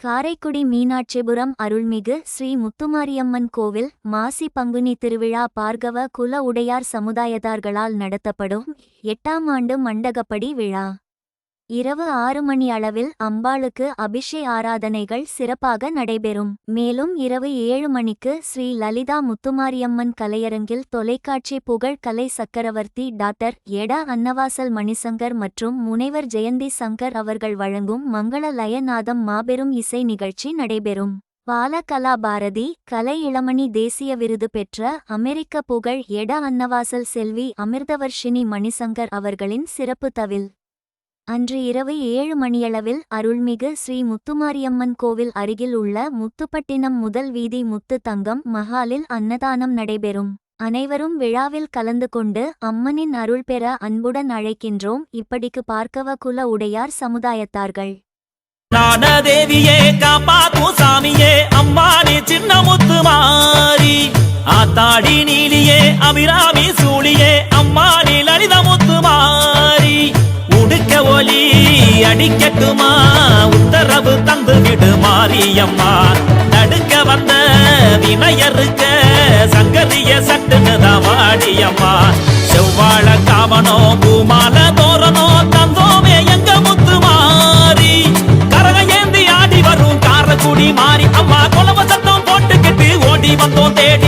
காரைக்குடி மீனாட்சிபுரம் அருள்மிகு ஸ்ரீ முத்துமாரியம்மன் கோவில் மாசி பங்குனி திருவிழா பார்கவ குல உடையார் சமுதாயத்தார்களால் நடத்தப்படும் எட்டாம் ஆண்டு மண்டகப்படி விழா. இரவு ஆறு மணி அளவில் அம்பாளுக்கு அபிஷே ஆராதனைகள் சிறப்பாக நடைபெறும். மேலும் இரவு ஏழு மணிக்கு ஸ்ரீ லலிதா முத்துமாரியம்மன் கலையரங்கில் தொலைக்காட்சி புகழ் கலை சக்கரவர்த்தி டாக்டர் எடா அன்னவாசல் மணிசங்கர் மற்றும் முனைவர் ஜெயந்தி சங்கர் அவர்கள் வழங்கும் மங்கள லயநாதம் மாபெரும் இசை நிகழ்ச்சி நடைபெறும். பாலகலா பாரதி கலை இளமணி தேசிய விருது பெற்ற அமெரிக்க புகழ் எட அன்னவாசல் செல்வி அமிர்தவர்ஷினி மணிசங்கர் அவர்களின் சிறப்பு தவில். அன்று இரவு ஏழு மணியளவில் அருள்மிகு ஸ்ரீ முத்துமாரியம்மன் கோவில் அருகில் உள்ள முத்துப்பட்டினம் முதல் வீதி முத்து தங்கம் மஹாலில் அன்னதானம் நடைபெறும். அனைவரும் விழாவில் கலந்து கொண்டு அம்மனின் அருள் பெற அன்புடன் அழைக்கின்றோம். இப்படிக்கு பார்க்கவ குல உடையார் சமுதாயத்தார்கள். ஞானதேவியே காப்பாத்தும் சாமியே அம்மா சின்ன முத்துமாரி ஆத்தாடி நீலியே அபிராமி சூழியே அடிக்கட்டுமா? உத்தரவு தந்து விடு மாரியம்மா. தடுக்க வந்த வினையருக்க சங்கரிய சட்டுனுதான் வாடியம்மா செவ்வாழ காவனோ பூமால தோரணோ தந்தோமே எங்க முத்து மாறி. கரக ஏந்தி ஆடி வரும் காரக்குடி மாறி அம்மா கொலவ சத்தம் போட்டுக்கிட்டு ஓடி வந்தோம் தேடி.